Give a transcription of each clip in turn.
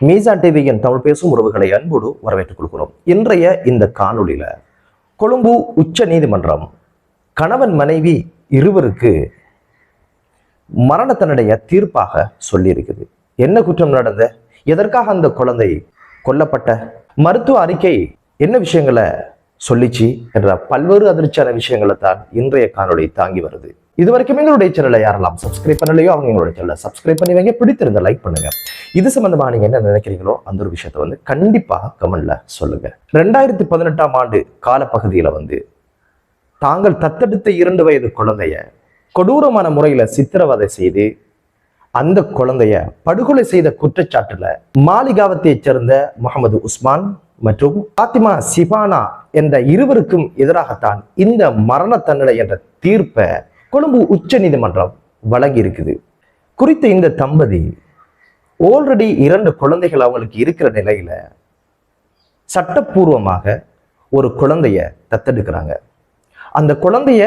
மீசா டிவியின் தமிழ் பேசும் உறவுகளை அன்போடு வரவேற்றுக் கொள்கிறோம். இன்றைய இந்த காணொளியில கொழும்பு உச்ச நீதிமன்றம் கணவன் மனைவி இருவருக்கு மரண தீர்ப்பாக சொல்லியிருக்குது. என்ன குற்றம் நடந்த? எதற்காக அந்த குழந்தை கொல்லப்பட்ட? மருத்துவ அறிக்கை என்ன விஷயங்களை சொல்லிச்சு என்ற பல்வேறு அதிர்ச்சியான விஷயங்களை தான் இன்றைய காணொலி தாங்கி வருது. இது வரைக்கும் எங்களுடைய சேனலை யாரெல்லாம் சப்ஸ்கிரைப் பண்ணலையோ அவங்க எங்களுடைய சேனலை சப்ஸ்கிரைப் பண்ணி வைங்க. பிடித்திருந்த லைக் பண்ணுங்க. இது சம்பந்தமா நீங்க என்ன நினைக்கிறீங்களோ அந்த ஒரு விஷயத்தை வந்து கண்டிப்பா கமெண்ட்ல சொல்லுங்க. ரெண்டாயிரத்தி பதினெட்டாம் ஆண்டு காலப்பகுதியில வந்து தாங்கள் தத்தெடுத்த இரண்டு வயது குழந்தைய கொடூரமான முறையில சித்திரவதை செய்து அந்த குழந்தைய படுகொலை செய்த குற்றச்சாட்டுல மாலிகாவத்தைச் சேர்ந்த முகமது உஸ்மான் மற்றும் பாத்திமா சிபானா என்ற இருவருக்கும் எதிராகத்தான் இந்த மரண தண்டனை என்ற தீர்ப்பை கொழும்பு உச்ச நீதிமன்றம் வழங்கி இருக்குது குறித்த இந்த தம்பதி ஆல்ரெடி இரண்டு குழந்தைகள் அவங்களுக்கு இருக்கிற நிலையில சட்டப்பூர்வமாக ஒரு குழந்தைய தத்தெடுக்கிறாங்க. அந்த குழந்தைய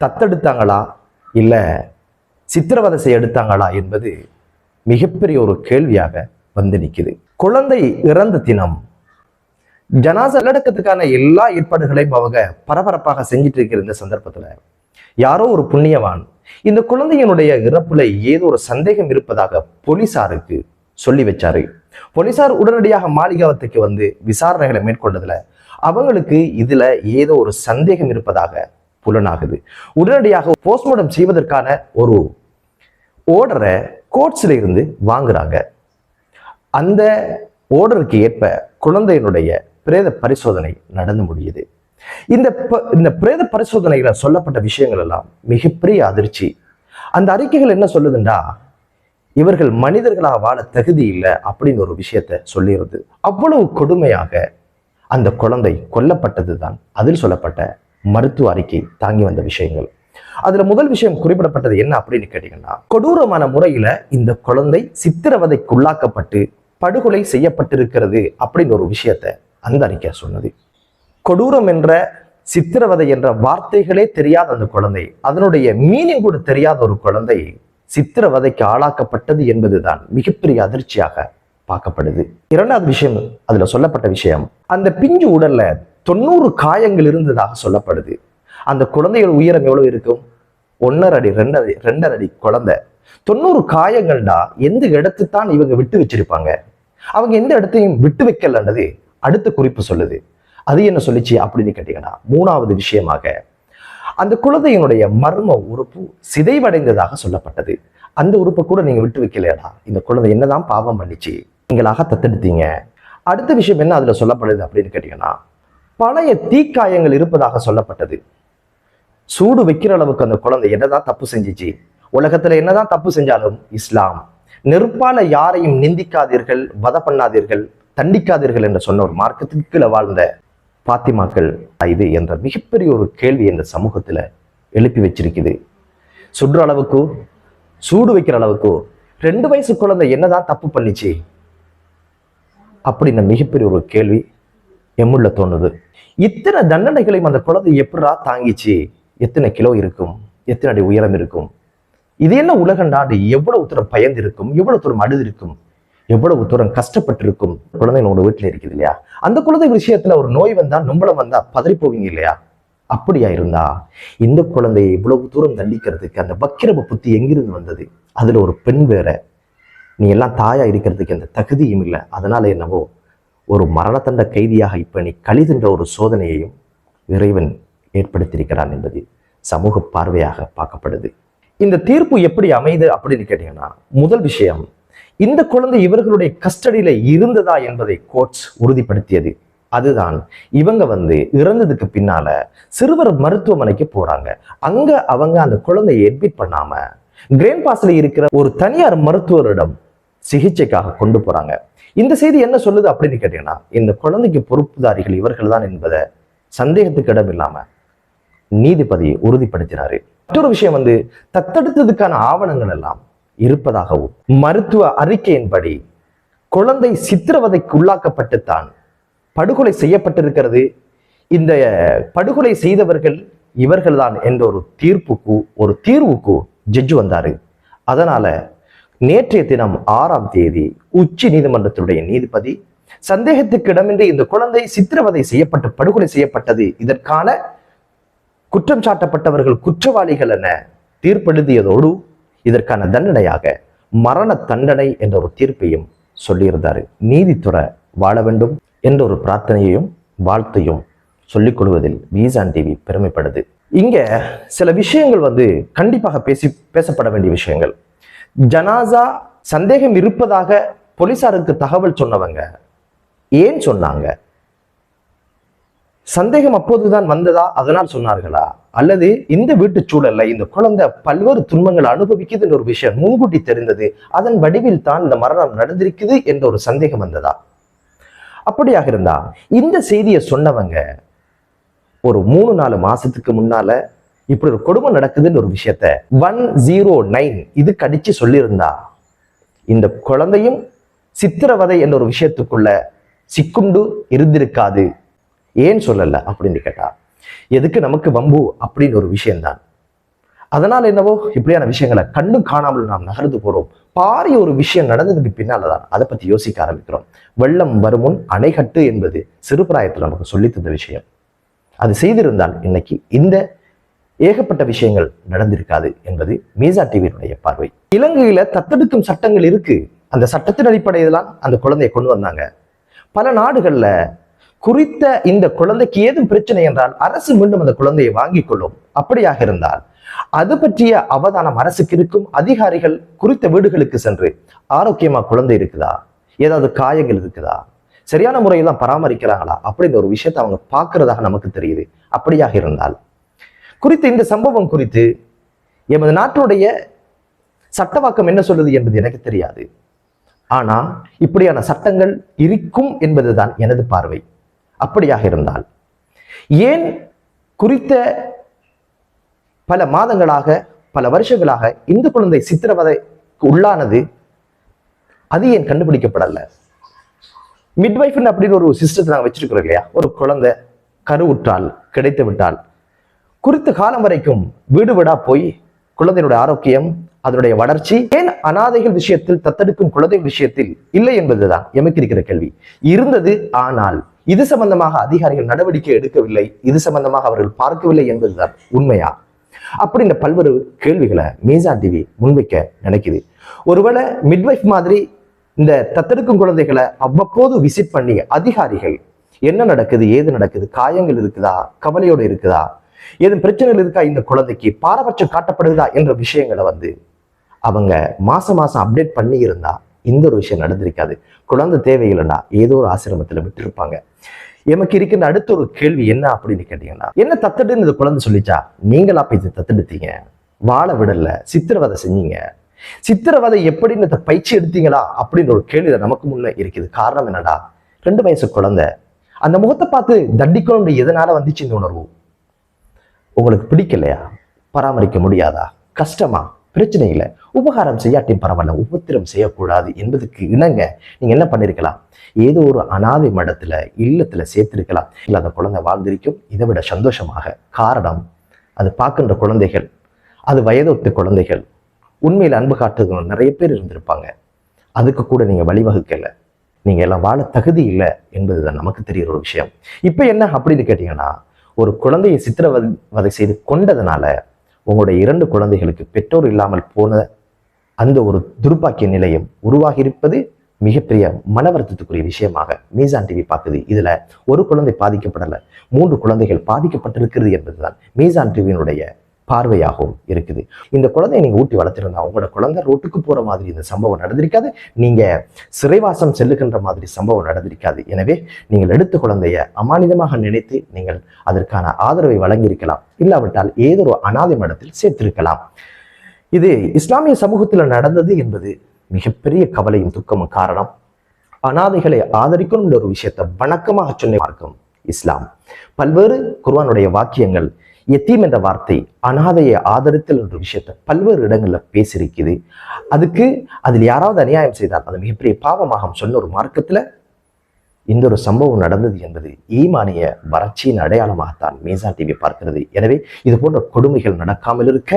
தத்தெடுத்தாங்களா? இல்லை சித்திரவதை செய்ய எடுத்தாங்களா என்பது மிகப்பெரிய ஒரு கேள்வியாக வந்து நிற்குது குழந்தை இறந்த தினம் ஜனாச நல்லடக்கத்துக்கான எல்லா ஏற்பாடுகளையும் அவங்க பரபரப்பாக செஞ்சிட்டு இருக்கிற இந்த சந்தர்ப்பத்துல யாரோ ஒரு புண்ணியவான் இந்த குழந்தையினுடைய இறப்புல ஏதோ ஒரு சந்தேகம் இருப்பதாக போலீசாருக்கு சொல்லி வச்சாரு. போலீசார் உடனடியாக மாளிகாவத்துக்கு வந்து விசாரணைகளை மேற்கொண்டதுல அவங்களுக்கு இதுல ஏதோ ஒரு சந்தேகம் இருப்பதாக புலனாகுது. உடனடியாக போஸ்ட்மார்டம் செய்வதற்கான ஒரு ஓர்டரை கோர்ட்ஸ்ல இருந்து வாங்குறாங்க. அந்த ஓர்டருக்கு ஏற்ப குழந்தையினுடைய பிரேத பரிசோதனை நடந்து முடியுது. இந்த இந்த பிரேத பரிசோதனையில சொல்லப்பட்ட விஷயங்கள் எல்லாம் மிகப்பெரிய அதிர்ச்சி. அந்த அறிக்கைகள் என்ன சொல்லுதுண்டா? இவர்கள் மனிதர்களாக வாழ தகுதி இல்லை அப்படின்னு ஒரு விஷயத்த சொல்லிடுது அவ்வளவு கொடுமையாக அந்த குழந்தை கொல்லப்பட்டது தான் அதில் சொல்லப்பட்ட மருத்துவ அறிக்கை தாங்கி வந்த விஷயங்கள். அதுல முதல் விஷயம் குறிப்பிடப்பட்டது என்ன அப்படின்னு கேட்டீங்கன்னா கொடூரமான முறையில இந்த குழந்தை சித்திரவதைக்குள்ளாக்கப்பட்டு படுகொலை செய்யப்பட்டிருக்கிறது அப்படின்னு ஒரு விஷயத்த அந்த அறிக்கை சொன்னது. கொடூரம் என்ற சித்திரவதை என்ற வார்த்தைகளே தெரியாத அந்த குழந்தை அதனுடைய மீனிங் கூட தெரியாத ஒரு குழந்தை சித்திரவதைக்கு ஆளாக்கப்பட்டது என்பதுதான் மிகப்பெரிய அதிர்ச்சியாக பார்க்கப்படுது. இரண்டாவது விஷயம் அதுல சொல்லப்பட்ட விஷயம் அந்த பிஞ்சு உடல்ல தொண்ணூறு காயங்கள் இருந்ததாக சொல்லப்படுது. அந்த குழந்தையோட உயரம் எவ்வளவு இருக்கும்? ஒன்னரை அடி ரெண்டரை ரெண்டரை அடி குழந்தை. தொண்ணூறு காயங்கள்டா எந்த இடத்து தான் இவங்க விட்டு வச்சிருப்பாங்க? அவங்க எந்த இடத்தையும் விட்டு வைக்கலன்றது அடுத்த குறிப்பு சொல்லுது. அது என்ன சொல்லிச்சு அப்படின்னு கேட்டீங்கன்னா மூணாவது விஷயமாக அந்த குழந்தையினுடைய மர்ம உறுப்பு சிதைவடைந்ததாக சொல்லப்பட்டது. அந்த உறுப்பை கூட நீங்க விட்டு வைக்கலையடா? இந்த குழந்தை என்னதான் பாவம் பண்ணிச்சு? நீங்களாக தத்தெடுத்தீங்க அடுத்த விஷயம் என்ன அதுல சொல்லப்படுது அப்படின்னு கேட்டீங்கன்னா பழைய தீக்காயங்கள் இருப்பதாக சொல்லப்பட்டது. சூடு வைக்கிற அளவுக்கு அந்த குழந்தை என்னதான் தப்பு செஞ்சிச்சு? உலகத்துல என்னதான் தப்பு செஞ்சாலும் இஸ்லாம் நெருப்பால யாரையும் நிந்திக்காதீர்கள் வத பண்ணாதீர்கள் தண்டிக்காதீர்கள் என்று சொன்ன ஒரு மார்க்கத்துக்கு கீழே வாழ்ந்த பாத்திமாக்கள் இது என்ற மிகப்பெரிய ஒரு கேள்வி இந்த சமூகத்துல எழுப்பி வச்சிருக்குது. சுடுற அளவுக்கு சூடு வைக்கிற அளவுக்கு ரெண்டு வயசு குழந்தை என்னதான் தப்பு பண்ணிச்சு? அப்படின்னு மிகப்பெரிய ஒரு கேள்வி எம்முள்ள தோணுது. இத்தனை தண்டனைகளையும் அந்த குழந்தை எப்படா தாங்கிச்சு? எத்தனை கிலோ இருக்கும்? எத்தனை அடி உயரம் இருக்கும்? இது என்ன உலகண்டாண்டு எவ்வளவு தூரம் பயந்து இருக்கும்? எவ்வளவு தூரம் அழுது இருக்கும்? எவ்வளவு தூரம் கஷ்டப்பட்டிருக்கும் குழந்தை உங்க வீட்டுல இருக்குது இல்லையா? அந்த குழந்தை விஷயத்துல ஒரு நோய் வந்தா நம்பளம் வந்தா பதறி போவீங்க இல்லையா? அப்படியா இருந்தா இந்த குழந்தையை இவ்வளவு தூரம் தண்டிக்கிறதுக்கு அந்த பக்கிரம புத்தி எங்கிருந்து வந்தது? அதுல ஒரு பெண் வேற. நீ எல்லாம் தாயா இருக்கிறதுக்கு அந்த தகுதியும் இல்லை. அதனால என்னவோ ஒரு மரணத்தண்ட கைதியாக இப்ப நீ கழிதுன்ற ஒரு சோதனையையும் இறைவன் ஏற்படுத்தியிருக்கிறான் என்பது சமூக பார்வையாக பார்க்கப்படுது. இந்த தீர்ப்பு எப்படி அமைது அப்படின்னு கேட்டீங்கன்னா முதல் விஷயம் இந்த குழந்தை இவர்களுடைய கஸ்டடியில இருந்ததா என்பதை கோர்ட்ஸ் உறுதிப்படுத்தியது. அதுதான் இவங்க வந்து இறந்ததுக்கு பின்னால சிறுவர் மருத்துவமனைக்கு போறாங்க. அங்க அவங்க அந்த குழந்தையை அட்மிட் பண்ணாம கிரேன் பாஸ்ல இருக்கிற ஒரு தனியார் மருத்துவரிடம் சிகிச்சைக்காக கொண்டு போறாங்க. இந்த செய்தி என்ன சொல்லுது அப்படின்னு கேட்டீங்கன்னா இந்த குழந்தைக்கு பொறுப்புதாரிகள் இவர்கள் தான் என்பதை சந்தேகத்துக்கு இடம் இல்லாம நீதிபதி உறுதிப்படுத்தினாரு. மற்றொரு விஷயம் வந்து தத்தெடுத்ததுக்கான ஆவணங்கள் எல்லாம் இருப்பதாகவும் மருத்துவ அறிக்கையின்படி குழந்தை சித்திரவதைக்கு உள்ளாக்கப்பட்டுத்தான் படுகொலை செய்யப்பட்டிருக்கிறது. இந்த படுகொலை செய்தவர்கள் இவர்கள்தான் என்ற ஒரு தீர்ப்புக்கு ஒரு தீர்வுக்கு ஜட்ஜு வந்தாரு. அதனால நேற்றைய தினம் ஆறாம் தேதி உச்ச நீதிமன்றத்துடைய நீதிபதி சந்தேகத்துக்கு இடமின்றி இந்த குழந்தை சித்திரவதை செய்யப்பட்டு படுகொலை செய்யப்பட்டது. இதற்கான குற்றம் சாட்டப்பட்டவர்கள் குற்றவாளிகள் என தீர்ப்பெழுதியதோடு இதற்கான தண்டனையாக மரண தண்டனை என்ற ஒரு தீர்ப்பையும் சொல்லியிருந்தாரு. நீதித்துறை வாழ வேண்டும் என்ற ஒரு பிரார்த்தனையையும் வாழ்த்தையும் சொல்லிக் கொள்வதில் வீசான் டிவி பெருமைப்படுது. இங்க சில விஷயங்கள் வந்து கண்டிப்பாக பேசி பேசப்பட வேண்டிய விஷயங்கள். ஜனாசா சந்தேகம் இருப்பதாக போலீசாருக்கு தகவல் சொன்னவங்க ஏன் சொன்னாங்க? சந்தேகம் அப்போதுதான் வந்ததா? அதனால் சொன்னார்களா? அல்லது இந்த வீட்டு சூழல்ல இந்த குழந்தை பல்வேறு துன்பங்கள் அனுபவிக்குதுன்ற ஒரு விஷயம் முன்கூட்டி தெரிந்தது அதன் வடிவில் தான் இந்த மரணம் நடந்திருக்குது என்ற ஒரு சந்தேகம் வந்ததா? அப்படியாக இருந்தா இந்த செய்தியை சொன்னவங்க ஒரு மூணு நாலு மாசத்துக்கு முன்னால இப்படி ஒரு கொடுமை நடக்குதுன்னு ஒரு விஷயத்த ஒன் ஜீரோ நைன் இது கடிச்சு சொல்லியிருந்தா இந்த குழந்தையும் சித்திரவதை என்ற ஒரு விஷயத்துக்குள்ள சிக்குண்டு இருந்திருக்காது. ஏன் சொல்லல அப்படின்னு கேட்டா எதுக்கு நமக்கு வம்பு அப்படின்னு ஒரு விஷயம்தான். அதனால் என்னவோ இப்படியான விஷயங்களை கண்ணும் காணாமல் நாம் நகர்ந்து போகிறோம் பாரிய ஒரு விஷயம் நடந்ததுக்கு பின்னால்தான் அதை பத்தி யோசிக்க ஆரம்பிக்கிறோம். வெள்ளம் வருமுன் அணைகட்டு என்பது சிறுபிராயத்தில் நமக்கு சொல்லித்தந்த விஷயம். அது செய்திருந்தால் இன்னைக்கு இந்த ஏகப்பட்ட விஷயங்கள் நடந்திருக்காது என்பது மீசா டிவியினுடைய பார்வை. இலங்கையில தத்தெடுக்கும் சட்டங்கள் இருக்கு. அந்த சட்டத்தின் அடிப்படையில் தான் அந்த குழந்தையை கொண்டு வந்தாங்க. பல நாடுகள்ல குறித்த இந்த குழந்தைக்கு ஏதும் பிரச்சனை என்றால் அரசு மீண்டும் அந்த குழந்தையை வாங்கிக் கொள்ளும். அப்படியாக இருந்தால் அது பற்றிய அவதானம் அரசுக்கு இருக்கும். அதிகாரிகள் குறித்த வீடுகளுக்கு சென்று ஆரோக்கியமா குழந்தை இருக்குதா? ஏதாவது காயங்கள் இருக்குதா? சரியான முறையில் தான் பராமரிக்கிறாங்களா? அப்படின்ற ஒரு விஷயத்தை அவங்க பார்க்கறதாக நமக்கு தெரியுது. அப்படியாக இருந்தால் குறித்து இந்த சம்பவம் குறித்து எமது நாட்டுடைய சட்டவாக்கம் என்ன சொல்லுது என்பது எனக்கு தெரியாது. ஆனா இப்படியான சட்டங்கள் இருக்கும் என்பதுதான் எனது பார்வை. அப்படியாக இருந்தால். ஏன் குறித்த பல மாதங்களாக பல வருஷங்களாக இந்து குழந்தை சித்திரவதைக்கு உள்ளானது அது ஏன் கண்டுபிடிக்கப்படல? மிட்வைஃப்னு அப்படின்னு ஒரு சிஸ்டத்தை நாங்கள் வச்சிருக்கிறோம் இல்லையா? ஒரு குழந்தை கருவுற்றால் கிடைத்து விட்டால் குறித்த காலம் வரைக்கும் வீடு வீடா போய் குழந்தையினுடைய ஆரோக்கியம் அதனுடைய வளர்ச்சி ஏன் அனாதைகள் விஷயத்தில் தத்தெடுக்கும் குழந்தைகள் விஷயத்தில் இல்லை என்பதுதான்? எமக்கு இருக்கிற கேள்வி. இருந்தது ஆனால் இது சம்பந்தமாக அதிகாரிகள் நடவடிக்கை எடுக்கவில்லை. இது சம்பந்தமாக அவர்கள் பார்க்கவில்லை என்பதுதான் உண்மையா? அப்படின்ற பல்வேறு கேள்விகளை மீசா டிவி முன்வைக்க நினைக்குது. ஒருவேளை மிட்வைஃப் மாதிரி இந்த தத்தெடுக்கும் குழந்தைகளை அவ்வப்போது விசிட் பண்ணி அதிகாரிகள் என்ன நடக்குது ஏது நடக்குது காயங்கள் இருக்குதா கவலையோடு இருக்குதா ஏதும் பிரச்சனைகள் இருக்கா இந்த குழந்தைக்கு பாரபட்சம் காட்டப்படுதா என்ற விஷயங்களை வந்து அவங்க மாசம் மாசம் அப்டேட் பண்ணி இருந்தா இந்த ஒரு விஷயம் நடந்திருக்காது. குழந்தை தேவையில்லைன்னா ஏதோ ஒரு ஆசிரமத்துல விட்டுருப்பாங்க. எமக்கு இருக்கின்ற அடுத்த ஒரு கேள்வி என்ன அப்படின்னு கேட்டீங்கன்னா என்ன தத்தெடுன்னு இந்த குழந்தை சொல்லிச்சா? நீங்களா போய் தத்தெடுத்தீங்க? வாழ விடல சித்திரவதை செஞ்சீங்க. சித்திரவதை எப்படின்னு இந்த பயிற்சி எடுத்தீங்களா? அப்படின்னு ஒரு கேள்வி நமக்கு முன்ன இருக்குது. காரணம் என்னடா? ரெண்டு வயசு குழந்தை. அந்த முகத்தை பார்த்து தண்டிக்கணும் எதனால வந்துச்சு இந்த உணர்வு? உங்களுக்கு பிடிக்கலையா? பராமரிக்க முடியாதா? கஷ்டமா? பிரச்சனை இல்லை. உபகாரம் செய்யாட்டியும் பரவாயில்ல. உபத்திரம் செய்யக்கூடாது என்பதுக்கு இணங்க நீங்கள் என்ன பண்ணியிருக்கலாம் ஏதோ ஒரு அனாதை மடத்துல இல்லத்தில் சேர்த்திருக்கலாம். இல்லை அந்த குழந்தை வாழ்ந்திருக்கும். இதை விட சந்தோஷமாக காரணம் அது பார்க்கின்ற குழந்தைகள் அது வயதொத்த குழந்தைகள். உண்மையில் அன்பு காட்டுறவங்க நிறைய பேர் இருந்திருப்பாங்க. அதுக்கு கூட நீங்கள் வழிவகுக்கல. நீங்கள் எல்லாம் வாழ தகுதி இல்லை என்பதுதான் நமக்கு தெரிகிற ஒரு விஷயம். இப்போ என்ன அப்படின்னு கேட்டிங்கன்னா ஒரு குழந்தையை சித்திரவதை செய்து கொண்டதுனால உங்களுடைய இரண்டு குழந்தைகளுக்கு பெற்றோர் இல்லாமல் போன அந்த ஒரு துர்பாக்கிய நிலையம் உருவாகி இருப்பது மிகப்பெரிய மன வருத்தத்துக்குரிய விஷயமாக மீசான் டிவி பார்க்குது இதுல ஒரு குழந்தை பாதிக்கப்படலை மூன்று குழந்தைகள் பாதிக்கப்பட்டிருக்கிறது என்பதுதான். மீசான் டிவியினுடைய பார்வையாகவும் இருக்குது. இந்த குழந்தைய நீங்க ஊட்டி வளர்த்திருந்தா உங்களோட குழந்தை ரோட்டுக்கு போற மாதிரி இந்த சம்பவம் நடந்திருக்காது. நீங்க சிறைவாசம் செல்லுகின்ற மாதிரி சம்பவம் நடந்திருக்காது. எனவே நீங்கள் எடுத்த குழந்தைய அமானிதமாக நினைத்து நீங்கள் அதற்கான ஆதரவை வழங்கியிருக்கலாம். இல்லாவிட்டால் ஏதோ ஒரு அனாதை மடத்தில் சேர்த்திருக்கலாம். இது இஸ்லாமிய சமூகத்தில் நடந்தது என்பது மிகப்பெரிய கவலையும் துக்கமும் காரணம். அனாதைகளை ஆதரிக்கணும் என்ற ஒரு விஷயத்தை வணக்கமாக சொன்ன மார்க்கம் இஸ்லாம். பல்வேறு குர்வானுடைய வாக்கியங்கள் எத்தீம் என்ற வார்த்தை அனாதையை ஆதரித்தல் என்ற விஷயத்தை பல்வேறு இடங்கள்ல பேசியிருக்குது. அதுக்கு அதில் யாராவது அநியாயம் செய்தால் அது மிகப்பெரிய பாவமாக சொன்ன ஒரு மார்க்கத்துல இந்த ஒரு சம்பவம் நடந்தது என்பது ஈமானிய வறட்சியின் அடையாளமாகத்தான் மேசா டிவி பார்க்கிறது. எனவே இது போன்ற கொடுமைகள் நடக்காமல் இருக்க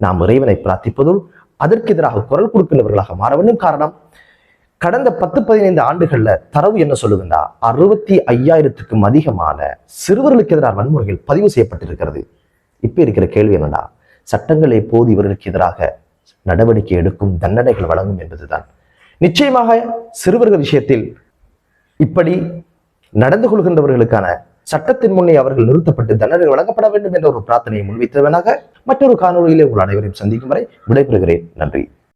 நாம் இறைவனை பிரார்த்திப்பதும் அதற்கு எதிராக குரல் கொடுக்கின்றவர்களாக மாற வேண்டும். காரணம் கடந்த பத்து பதினைந்து ஆண்டுகள்ல தரவு என்ன சொல்லுதுன்னா அறுபத்தி ஐயாயிரத்துக்கும் அதிகமான சிறுவர்களுக்கு எதிரான வன்முறைகள் பதிவு செய்யப்பட்டிருக்கிறது. இப்ப இருக்கிற கேள்வி என்னன்னா சட்டங்கள் எப்போது இவர்களுக்கு எதிராக நடவடிக்கை எடுக்கும் தண்டனைகள் வழங்கும் என்பதுதான். நிச்சயமாக சிறுவர்கள் விஷயத்தில் இப்படி நடந்து கொள்கின்றவர்களுக்கான சட்டத்தின் முன்னே அவர்கள் நிறுத்தப்பட்டு தண்டனை வழங்கப்பட வேண்டும் என்ற ஒரு பிரார்த்தனையை முன்வைத்தவனாக மற்றொரு காணொளியிலே உங்கள் அனைவரையும் சந்திக்கும் வரை விடைபெறுகிறேன். நன்றி.